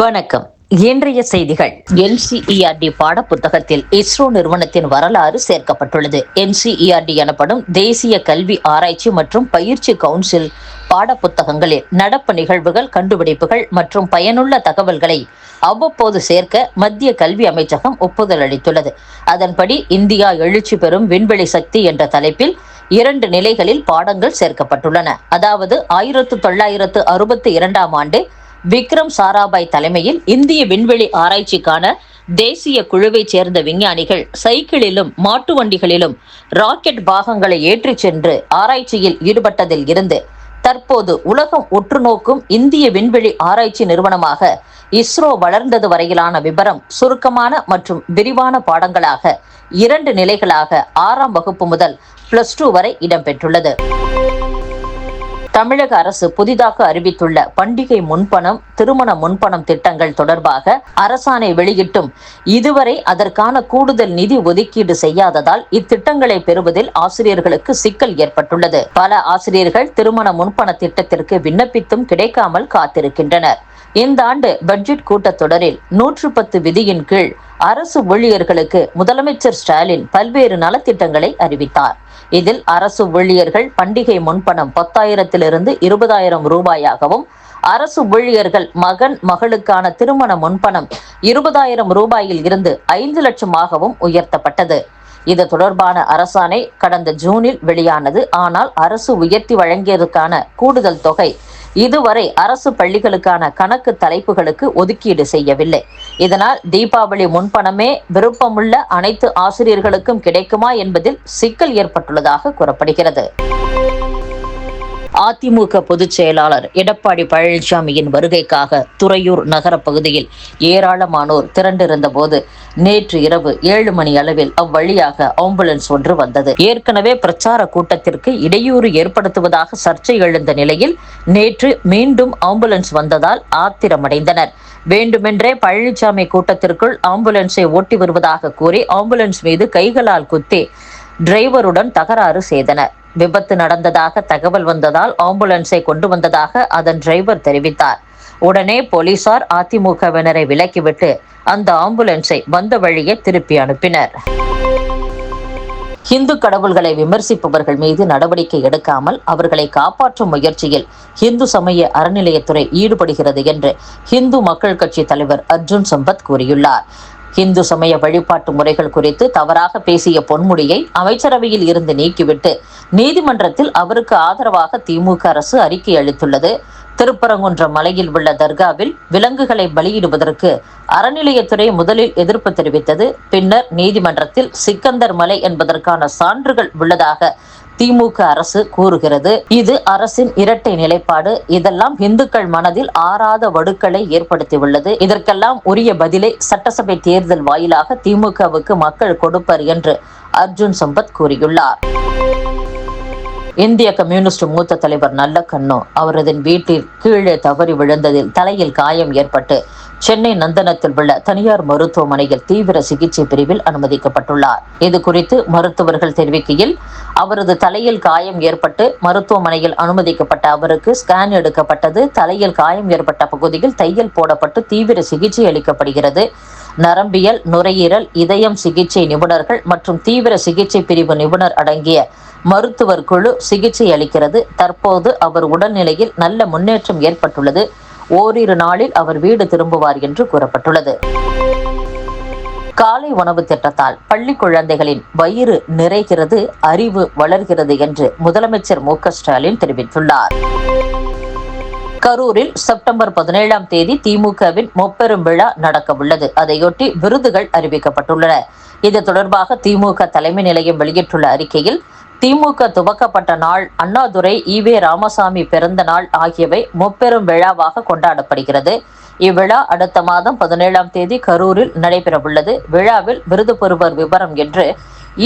வணக்கம். இன்றைய செய்திகள். என்சிஇஆர்டி பாடப்புத்தகத்தில் இஸ்ரோ நிறுவனத்தின் வரலாறு சேர்க்கப்பட்டுள்ளது. என்சிஇஆர்டி எனப்படும் தேசிய கல்வி ஆராய்ச்சி மற்றும் பயிற்சி கவுன்சில் பாடப்புத்தகங்களில் நடப்பு நிகழ்வுகள் கண்டுபிடிப்புகள் மற்றும் பயனுள்ள தகவல்களை அவ்வப்போது சேர்க்க மத்திய கல்வி அமைச்சகம் ஒப்புதல் அளித்துள்ளது. அதன்படி இந்தியா எழுச்சி பெறும் விண்வெளி சக்தி என்ற தலைப்பில் இரண்டு நிலைகளில் பாடங்கள் சேர்க்கப்பட்டுள்ளன. அதாவது ஆயிரத்து தொள்ளாயிரத்து அறுபத்தி இரண்டாம் ஆண்டு விக்ரம் சாராபாய் தலைமையில் இந்திய விண்வெளி ஆராய்ச்சிக்கான தேசிய குழுவைச் சேர்ந்த விஞ்ஞானிகள் சைக்கிளிலும் மாட்டு வண்டிகளிலும் ராக்கெட் பாகங்களை ஏற்றிச் சென்று ஆராய்ச்சியில் ஈடுபட்டதில் இருந்து தற்போது உலகம் உற்று நோக்கும் இந்திய விண்வெளி ஆராய்ச்சி நிறுவனமாக இஸ்ரோ வளர்ந்தது வரையிலான விபரம் சுருக்கமான மற்றும் விரிவான பாடங்களாக இரண்டு நிலைகளாக ஆறாம் வகுப்பு முதல் பிளஸ் டூ வரை இடம்பெற்றுள்ளது. தமிழக அரசு புதிதாக அறிவித்துள்ள பண்டிகை முன்பணம் திருமண முன்பணம் திட்டங்கள் தொடர்பாக அரசாணை வெளியிட்டும். இதுவரை அதற்கான கூடுதல் நிதி ஒதுக்கீடு செய்யாததால் இத்திட்டங்களை பெறுவதில் ஆசிரியர்களுக்கு சிக்கல் ஏற்பட்டுள்ளது. பல ஆசிரியர்கள் திருமண முன்பண திட்டத்திற்கு விண்ணப்பித்தும் கிடைக்காமல் காத்திருக்கின்றனர். இந்த ஆண்டு பட்ஜெட் கூட்டத்தொடரில் நூற்று பத்து விதியின் கீழ் அரசு ஊழியர்களுக்கு முதலமைச்சர் ஸ்டாலின் பல்வேறு நலத்திட்டங்களை அறிவித்தார். இதில் அரசு ஊழியர்கள் பண்டிகை முன்பணம் பத்தாயிரத்திலிருந்து இருபதாயிரம் ரூபாயாகவும் அரசு ஊழியர்கள் மகன் மகளுக்கான திருமண முன்பணம் இருபதாயிரம் ரூபாயில் இருந்து ஐந்து லட்சமாகவும் உயர்த்தப்பட்டது. இது தொடர்பான அரசாணை கடந்த ஜூனில் வெளியானது. ஆனால் அரசு உயர்த்தி வழங்கியதற்கான கூடுதல் தொகை இதுவரை அரசு பள்ளிகளுக்கான கணக்கு தலைப்புகளுக்கு ஒதுக்கீடு செய்யவில்லை. இதனால் தீபாவளி முன்பணமே விருப்பமுள்ள அனைத்து ஆசிரியர்களுக்கும் கிடைக்குமா என்பதில் சிக்கல் ஏற்பட்டுள்ளதாக கூறப்படுகிறது. அதிமுக பொதுச் செயலாளர் எடப்பாடி பழனிசாமியின் வருகைக்காக துறையூர் நகர பகுதியில் ஏராளமானோர் திரண்டிருந்த போது நேற்று இரவு ஏழு மணி அளவில் அவ்வழியாக ஆம்புலன்ஸ் ஒன்று வந்தது. ஏற்கனவே பிரச்சார கூட்டத்திற்கு இடையூறு ஏற்படுத்துவதாக சர்ச்சை எழுந்த நிலையில் நேற்று மீண்டும் ஆம்புலன்ஸ் வந்ததால் ஆத்திரமடைந்தனர். வேண்டுமென்றே பழனிசாமி கூட்டத்திற்குள் ஆம்புலன்ஸை ஓட்டி வருவதாக கூறி ஆம்புலன்ஸ் மீது கைகளால் குத்தி டிரைவருடன் தகராறு செய்தனர். விபத்து நடந்ததாக தகவல் வந்ததால் ஆம்புலன்ஸை கொண்டு வந்ததாக அதன் டிரைவர் தெரிவித்தார். உடனே போலீசார் அதிமுகவினரை விலக்கிவிட்டு அந்த ஆம்புலன்ஸை வந்த வழியே திருப்பி அனுப்பினர். இந்து கடவுள்களை விமர்சிப்பவர்கள் மீது நடவடிக்கை எடுக்காமல் அவர்களை காப்பாற்றும் முயற்சியில் இந்து சமய அறநிலையத்துறை ஈடுபடுகிறது என்று இந்து மக்கள் கட்சி தலைவர் அர்ஜுன் சம்பத் கூறியுள்ளார். இந்து சமய வழிபாட்டு முறைகள் குறித்து தவறாக பேசிய பொன்முடியை அமைச்சரவையில் இருந்து நீக்கிவிட்டு நீதிமன்றத்தில் அவருக்கு ஆதரவாக திமுக அரசு அறிக்கை அளித்துள்ளது. திருப்பரங்குன்றம் மலையில் உள்ள தர்காவில் விலங்குகளை பலியிடுவதற்கு அறநிலையத்துறை முதலில் எதிர்ப்பு தெரிவித்தது. பின்னர் நீதிமன்றத்தில் சிக்கந்தர் மலை என்பதற்கான சான்றுகள் உள்ளதாக திமுக அரசு கூறுகிறது. இது அரசின் இரட்டை நிலைப்பாடு. இதெல்லாம் இந்துக்கள் மனதில் ஆறாத வடுக்களை ஏற்படுத்தியுள்ளது. இதற்கெல்லாம் உரிய பதிலை சட்டசபை தேர்தல் வாயிலாக திமுகவுக்கு மக்கள் கொடுப்பர் என்று அர்ஜுன் சம்பத் கூறியுள்ளார். இந்திய கம்யூனிஸ்ட் மூத்த தலைவர் நல்ல கண்ணு அவரது வீட்டில் கீழே தவறி விழுந்ததில் தலையில் காயம் ஏற்பட்டு சென்னை நந்தனத்தில் உள்ள தனியார் மருத்துவமனையில் தீவிர சிகிச்சை பிரிவில் அனுமதிக்கப்பட்டுள்ளார். இது குறித்து மருத்துவர்கள் தெரிவிக்கையில் அவரது தலையில் காயம் ஏற்பட்டு மருத்துவமனையில் அனுமதிக்கப்பட்ட அவருக்கு ஸ்கேன் எடுக்கப்பட்டது. தலையில் காயம் ஏற்பட்ட பகுதியில் தையல் போடப்பட்டு தீவிர சிகிச்சை அளிக்கப்படுகிறது. நரம்பியல் நுரையீரல் இதயம் சிகிச்சை நிபுணர்கள் மற்றும் தீவிர சிகிச்சை பிரிவு நிபுணர் அடங்கிய மருத்துவர் குழு சிகிச்சை அளிக்கிறது. தற்போது அவர் உடல்நிலையில் நல்ல முன்னேற்றம் ஏற்பட்டுள்ளது. ஓரிரு நாளில் அவர் வீடு திரும்புவார் என்று கூறப்பட்டுள்ளது. காலை உணவு திட்டத்தால் பள்ளி குழந்தைகளின் வயிறு நிறைகிறது அறிவு வளர்கிறது என்று முதலமைச்சர் மு ஸ்டாலின் தெரிவித்துள்ளார். கரூரில் செப்டம்பர் பதினேழாம் தேதி திமுகவின் முப்பெரும் விழா நடக்க உள்ளது அதையொட்டி விருதுகள் அறிவிக்கப்பட்டுள்ளன. இது தொடர்பாக திமுக தலைமை நிலையம் வெளியிட்டுள்ள அறிக்கையில் திமுக துவக்கப்பட்ட நாள் அண்ணாதுரை ஈவே ராமசாமி பிறந்த நாள் ஆகியவை முப்பெரும் விழாவாக கொண்டாடப்படுகிறது. இவ்விழா அடுத்த மாதம் பதினேழாம் தேதி கரூரில் நடைபெறவுள்ளது. விழாவில் விருது பெறுவர் விவரம் என்று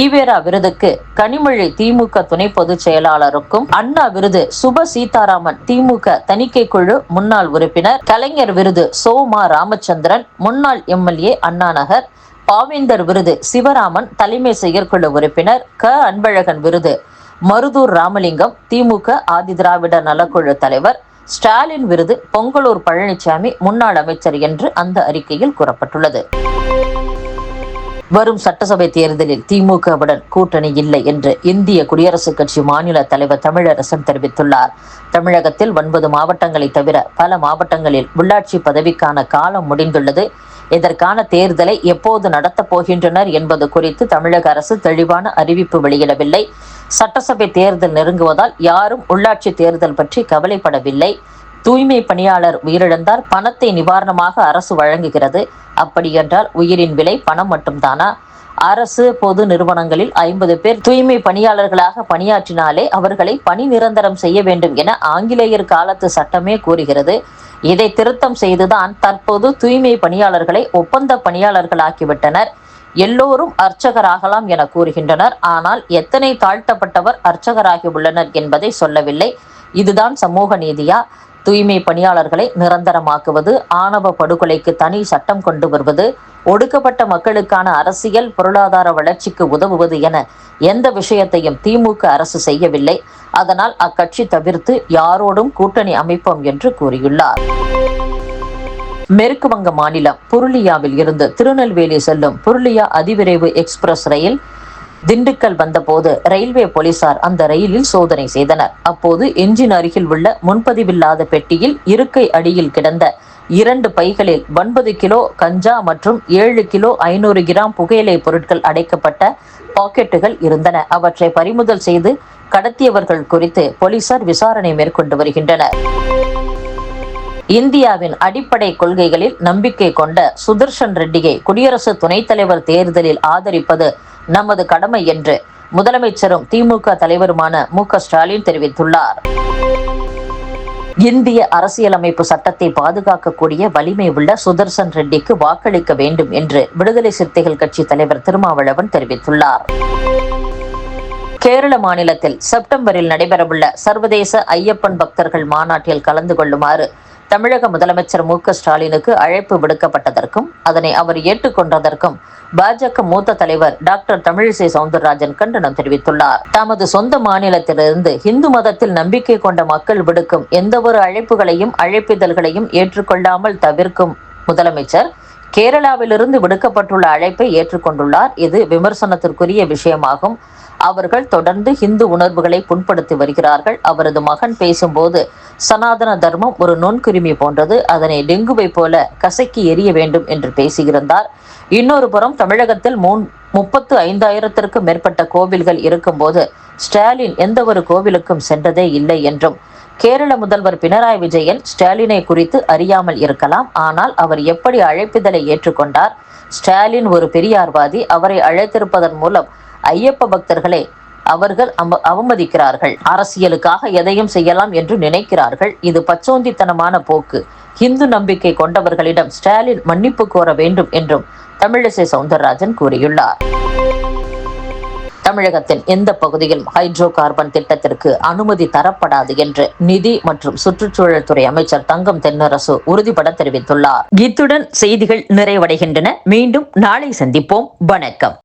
ஈவேரா விருதுக்கு கனிமொழி திமுக துணை பொதுச் செயலாளருக்கும் அண்ணா விருது சுப சீதாராமன் திமுக தணிக்கை குழு முன்னாள் உறுப்பினர் கலைஞர் விருது சோமா ராமச்சந்திரன் முன்னாள் எம்எல்ஏ அண்ணாநகர் பாவேந்தர் விருது சிவராமன் தலைமை செயற்குழு உறுப்பினர் க. அன்பழகன் விருது மருதூர் ராமலிங்கம் திமுக ஆதிதிராவிட நலக்குழு தலைவர் ஸ்டாலின் விருது பொங்கலூர் பழனிசாமி முன்னாள் அமைச்சர் என்று அந்த அறிக்கையில் கூறப்பட்டுள்ளது. வரும் சட்டசபை தேர்தலில் திமுகவுடன் கூட்டணி இல்லை என்று இந்திய குடியரசுக் கட்சி மாநில தலைவர் தமிழரசன் தெரிவித்துள்ளார். தமிழகத்தில் ஒன்பது மாவட்டங்களை தவிர பல மாவட்டங்களில் உள்ளாட்சி பதவிக்கான காலம் முடிந்துள்ளது. இதற்கான தேர்தலை எப்போது நடத்தப் போகின்றனர் என்பது குறித்து தமிழக அரசு தெளிவான அறிவிப்பு வெளியிடவில்லை. சட்டசபை தேர்தல் நெருங்குவதால் யாரும் உள்ளாட்சி தேர்தல் பற்றி கவலைப்படவில்லை. தூய்மை பணியாளர் உயிரிழந்தால் பணத்தை நிவாரணமாக அரசு வழங்குகிறது. அப்படியென்றால் உயிரின் விலை பணம் மட்டும்தானா? அரசு பொது நிறுவனங்களில் ஐம்பது பேர் தூய்மை பணியாளர்களாக பணியாற்றினாலே அவர்களை பணி நிரந்தரம் செய்ய வேண்டும் என ஆங்கிலேயர் காலத்து சட்டமே கூறுகிறது. இதை திருத்தம் செய்துதான் தற்போது தூய்மை பணியாளர்களை ஒப்பந்த பணியாளர்களாக்கிவிட்டனர். எல்லோரும் அர்ச்சகராகலாம் என கூறுகின்றனர். ஆனால் எத்தனை தாழ்த்தப்பட்டவர் அர்ச்சகராகி உள்ளனர் என்பதை சொல்லவில்லை. இதுதான் சமூக நீதியா? தூய்மை பணியாளர்களை நிரந்தரமாக்குவது ஆணவ படுகொலைக்கு தனி சட்டம் கொண்டு வருவது ஒடுக்கப்பட்ட மக்களுக்கான அரசியல் பொருளாதார வளர்ச்சிக்கு உதவுவது என எந்த விஷயத்தையும் திமுக அரசு செய்யவில்லை. அதனால் அக்கட்சி தவிர்த்து யாரோடும் கூட்டணி அமைப்போம் என்று கூறியுள்ளார். மேற்கு வங்க மாநிலம் புருலியாவில் இருந்து திருநெல்வேலி செல்லும் புருலியா அதிவிரைவு எக்ஸ்பிரஸ் ரயில் திண்டுக்கல் வந்தபோது ரயில்வே போலீசார் அந்த ரயிலில் சோதனை செய்தனர். அப்போது எஞ்சின் அருகில் உள்ள முன்பதிவில்லாத பெட்டியில் இருக்கை அடியில் கிடந்த இரண்டு பைகளில் ஒன்பது கிலோ கஞ்சா மற்றும் ஏழு கிலோ ஐநூறு கிராம் புகையிலை பொருட்கள் அடைக்கப்பட்ட பாக்கெட்டுகள் இருந்தன. அவற்றை பறிமுதல் செய்து கடத்தியவர்கள் குறித்து போலீசார் விசாரணை மேற்கொண்டு வருகின்றனர். இந்தியாவின் அடிப்படை கொள்கைகளில் நம்பிக்கை கொண்ட சுதர்ஷன் ரெட்டியை குடியரசு துணைத் தலைவர் தேர்தலில் ஆதரிப்பது நமது கடமை என்று முதலமைச்சரும் திமுக தலைவருமான மு ஸ்டாலின் தெரிவித்துள்ளார். இந்திய அரசியலமைப்பு சட்டத்தை பாதுகாக்கக்கூடிய வலிமை உள்ள சுதர்சன் ரெட்டிக்கு வாக்களிக்க வேண்டும் என்று விடுதலை சிறுத்தைகள் கட்சி தலைவர் திருமாவளவன் தெரிவித்துள்ளார். கேரள மாநிலத்தில் செப்டம்பரில் நடைபெறவுள்ள சர்வதேச ஐயப்பன் பக்தர்கள் மாநாட்டில் கலந்து கொள்ளுமாறு தமிழக முதலமைச்சர் மு ஸ்டாலினுக்கு அழைப்பு விடுக்கப்பட்டதற்கும் அதனை அவர் ஏற்றுக்கொண்டதற்கும் பாஜக மூத்த தலைவர் டாக்டர் தமிழிசை சவுந்தரராஜன் கண்டனம் தெரிவித்துள்ளார். தமது சொந்த மாநிலத்திலிருந்து இந்து மதத்தில் நம்பிக்கை கொண்ட மக்கள் விடுக்கும் எந்தவொரு அழைப்புகளையும் அழைப்பிதழ்களையும் ஏற்றுக்கொள்ளாமல் தவிர்க்கும் முதலமைச்சர் கேரளாவிலிருந்து விடுக்கப்பட்டுள்ள அழைப்பை ஏற்றுக்கொண்டுள்ளார் இது விமர்சனத்திற்குரிய விஷயமாகும். அவர்கள் தொடர்ந்து இந்து உணர்வுகளை புண்படுத்தி வருகிறார்கள். அவரது மகன் பேசும்போது சனாதன தர்மம் ஒரு நுண்கிருமி போன்றது. அதனை டெங்குவை போல கசக்கி எரிய வேண்டும் என்று பேசியிருந்தார். இன்னொரு புறம் தமிழகத்தில் மூன் முப்பத்து ஐந்தாயிரத்திற்கும் மேற்பட்ட கோவில்கள் இருக்கும்போது ஸ்டாலின் எந்த ஒரு கோவிலுக்கும் சென்றதே இல்லை என்றும் கேரள முதல்வர் பினராயி விஜயன் ஸ்டாலினை குறித்து அறியாமல் இருக்கலாம். ஆனால் அவர் எப்படி அழைப்பிதழை ஏற்றுக்கொண்டார்? ஸ்டாலின் ஒரு பெரியார்வாதி. அவரை அழைத்திருப்பதன் மூலம் ஐயப்ப பக்தர்களை அவர்கள் அவமதிக்கிறார்கள். அரசியலுக்காக எதையும் செய்யலாம் என்று நினைக்கிறார்கள். இது பச்சோந்தித்தனமான போக்கு. இந்து நம்பிக்கை கொண்டவர்களிடம் ஸ்டாலின் மன்னிப்பு கோர வேண்டும் என்றும் தமிழிசை சவுந்தரராஜன் கூறியுள்ளார். தமிழகத்தின் எந்த பகுதியிலும் ஹைட்ரோ கார்பன் திட்டத்திற்கு அனுமதி தரப்படாது என்று நிதி மற்றும் சுற்றுச்சூழல் துறை அமைச்சர் தங்கம் தென்னரசு உறுதிபட தெரிவித்துள்ளார். இத்துடன் செய்திகள் நிறைவடைகின்றன. மீண்டும் நாளை சந்திப்போம். வணக்கம்.